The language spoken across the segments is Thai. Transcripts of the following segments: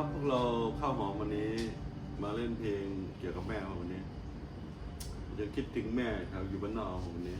ับพวกเราเข้าวหอวันนี้มาเล่นเพลงเกี่ยวกับแม่วันนี้ยังคิดถึงแม่ครับอยู่บ้านนอกวันนี้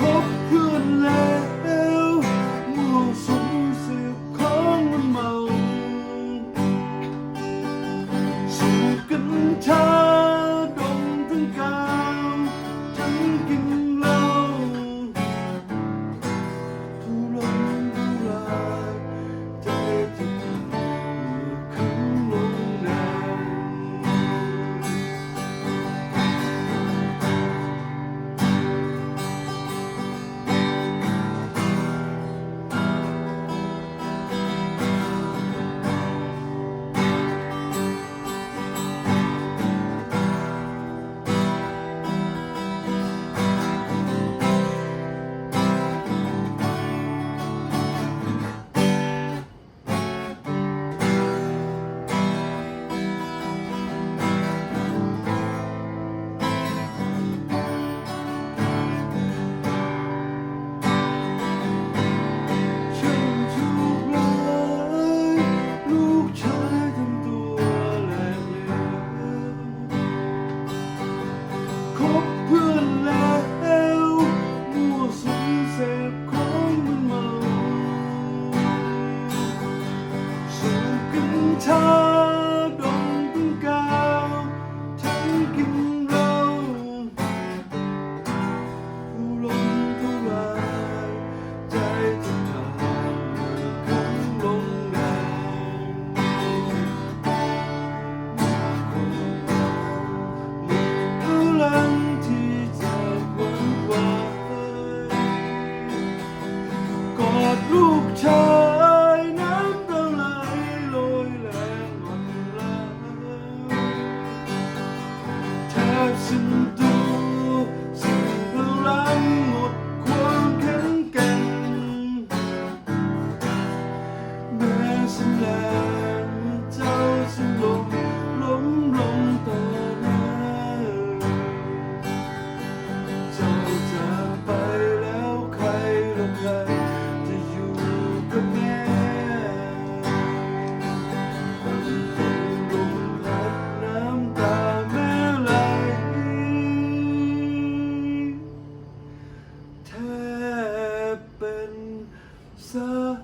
คบคืนแล้วเมื่อสมเสียของมันสู่กันเช้า cold. ลูกชายน้ำตาไหลลอยแรงอ่อนล้งแทบสิ้นตัว So